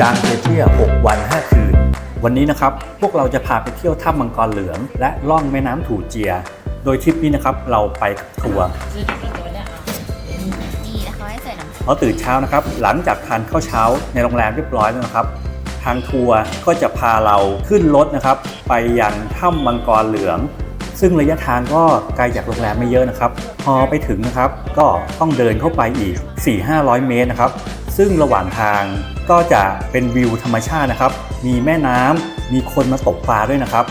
จางเที่ยว6วัน 5 คืน วันนี้นะครับ พวกเราจะพาไปเที่ยวถ้ำมังกรเหลือง และล่องแม่น้ำถูเจีย โดยทริปนี้นะครับ เราไปกับทัวร์นี่แล้วเขาให้ใส่น้ำเราตื่นเช้านะครับ หลังจากทานข้าวเช้าในโรงแรมเรียบร้อยแล้วนะครับ ทางทัวร์ก็จะพาเราขึ้นรถนะครับ ไปยังถ้ำมังกรเหลือง ซึ่งระยะทางก็ไกลจากโรงแรมไม่เยอะนะครับ พอไปถึงนะครับ ก็ต้องเดินเข้าไปอีก 4-500 เมตรนะครับ ซึ่งระหว่างทางก็จะเป็นวิวธรรมชาตินะครับ มีแม่น้ำมีคนมาตกปลาด้วยนะครับ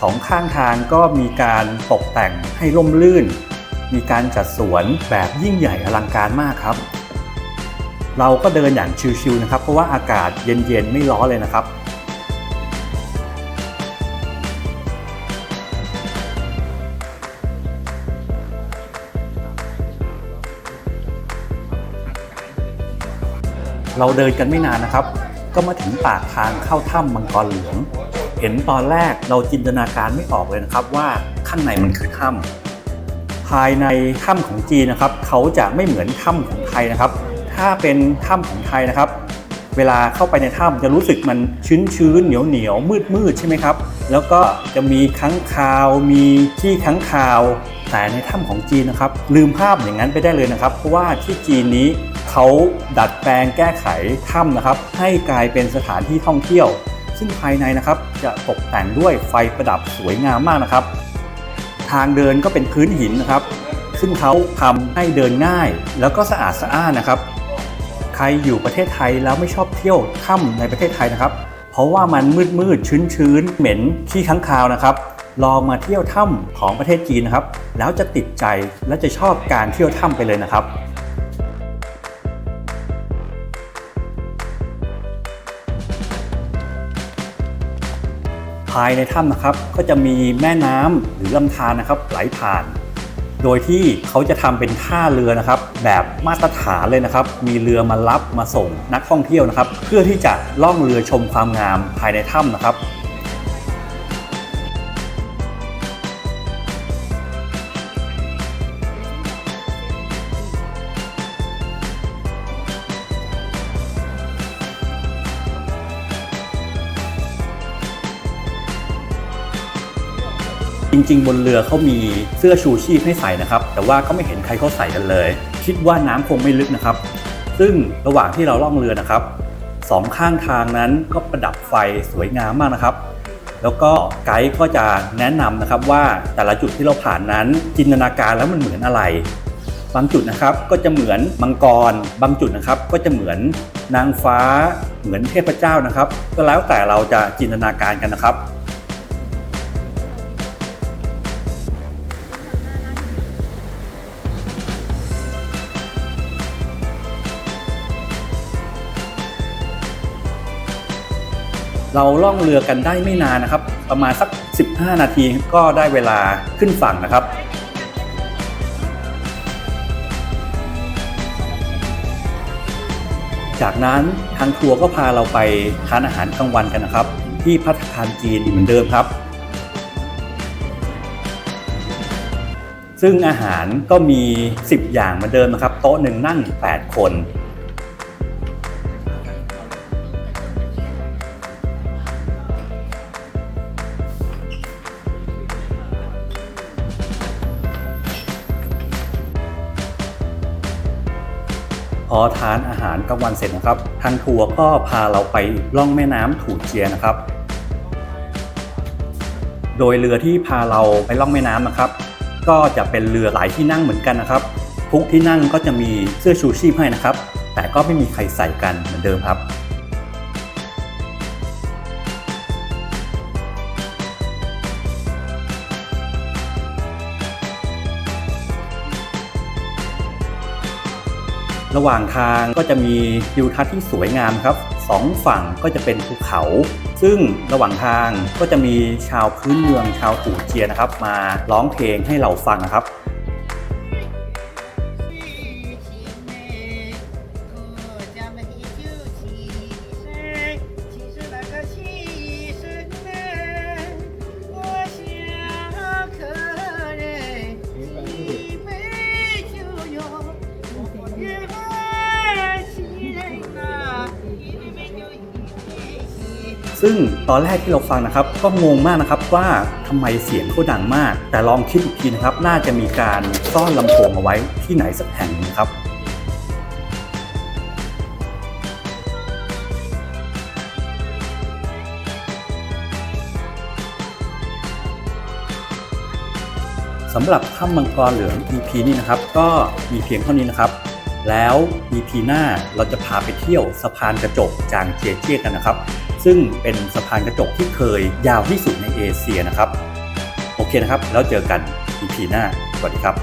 สองข้างทางก็มีการตกแต่งให้ร่มรื่น มีการจัดสวนแบบยิ่งใหญ่อลังการมากครับ เราก็เดินอย่างชิวๆนะครับ เพราะว่าอากาศเย็นๆไม่ร้อนเลยนะครับ เราเดินกันไม่นานนะครับ ก็มาถึงปากทางเข้าถ้ำมังกรเหลือง เห็นตอนแรกเราจินตนาการไม่ออกเลยนะครับว่าข้างในมันคือถ้ำภายในถ้ำของจีนนะครับ เขาจะไม่เหมือนถ้ำของไทยนะครับ ถ้าเป็นถ้ำของไทยนะครับ เวลาเข้าไปในถ้ำจะรู้สึกมันชื้นชื้นๆเหนียวเหนียวมืดมืดๆใช่ไหมครับ แล้วก็จะมีค้างคาว มีที่ค้างคาวแต่ในถ้ำของจีนนะครับ ลืมภาพอย่างนั้นไปได้เลยนะครับ เพราะว่าที่จีนนี้ เขาดัดแปลงแก้ไขถ้ำนะครับ ให้กลายเป็นสถานที่ท่องเที่ยว ซึ่งภายในนะครับจะตกแต่งด้วยไฟประดับสวยงามมากนะครับ ทางเดินก็เป็นพื้นหินนะครับ ซึ่งเขาทำให้เดินง่าย แล้วก็สะอาดสะอ้านนะครับ ใครอยู่ประเทศไทยแล้วไม่ชอบเที่ยวถ้ำในประเทศไทยนะครับ เพราะว่ามันมืดมืดชื้นชื้นเหม็นขี้ค้างคาวนะครับลองมาเที่ยวถ้ำของประเทศจีนนะครับ แล้วจะติดใจและจะชอบการเที่ยวถ้ำไปเลยนะครับ ภายในถ้ำนะครับ ก็จะมีแม่น้ำหรือลำธารนะครับ ไหลผ่าน โดยที่เขาจะทำเป็นท่าเรือนะครับ แบบมาตรฐานเลยนะครับ มีเรือมารับมาส่งนักท่องเที่ยวนะครับ เพื่อที่จะล่องเรือชมความงามภายในถ้ำนะครับ จริง ๆ บนเรือเขามีเสื้อชูชีพให้ใส่นะครับ แต่ว่าก็ไม่เห็นใครเขาใส่กันเลย คิดว่าน้ำคงไม่ลึกนะครับ ซึ่งระหว่างที่เราล่องเรือนะครับสองข้างทางนั้นก็ประดับไฟสวยงามมากนะครับ แล้วก็ไกด์ก็จะแนะนำนะครับว่าแต่ละจุดที่เราผ่านนั้นจินตนาการแล้วมันเหมือนอะไร บางจุดนะครับก็จะเหมือนมังกร บางจุดนะครับก็จะเหมือนนางฟ้าเหมือนเทพเจ้านะครับ ก็แล้วแต่เราจะจินตนาการกันนะครับ เราล่องเรือกันได้ไม่นานนะครับ ประมาณสัก 15 นาทีก็ได้เวลาขึ้นฝั่งนะครับ จากนั้นทางทัวร์ก็พาเราไปทานอาหารกลางวันกันนะครับ ที่พัฒคารจีนเหมือนเดิมครับซึ่งอาหารก็มี 10 อย่างเหมือนเดิมนะครับ โต๊ะหนึ่งนั่ง 8 คน พอทานอาหารกลางวันเสร็จนะครับทางทัวร์ก็พาเราไปล่องแม่น้ำถูเจียนะครับ โดยเรือที่พาเราไปล่องแม่น้ำนะครับ ก็จะเป็นเรือหลายที่นั่งเหมือนกันนะครับ ทุกที่นั่งก็จะมีเสื้อชูชีพให้นะครับ แต่ก็ไม่มีใครใส่กันเหมือนเดิมครับ ระหว่างทางก็จะมีทิวทัศน์ที่สวยงามครับสองฝั่งก็จะเป็นภูเขา ซึ่งระหว่างทางก็จะมีชาวพื้นเมืองชาวอู่เจียนะครับ มาร้องเพลงให้เราฟังนะครับ ซึ่งตอนแรกที่เราฟังนะครับ ก็งงมากนะครับว่าทำไมเสียงเขาดังมาก แต่ลองคิดอีกทีนะครับ น่าจะมีการซ่อนลำโพงเอาไว้ที่ไหนสักแห่งนึงครับสำหรับถ้ำมังกรเหลือง EP นี้นะครับ ก็มีเพียงเท่านี้นะครับ แล้ว EP หน้าเราจะพาไปเที่ยวสะพานกระจกจางเจียเจียกันนะครับ ซึ่งเป็นสะพานกระจกที่เคยยาวที่สุดในเอเชียนะครับ โอเคนะครับ แล้วเจอกัน EP หน้า สวัสดีครับ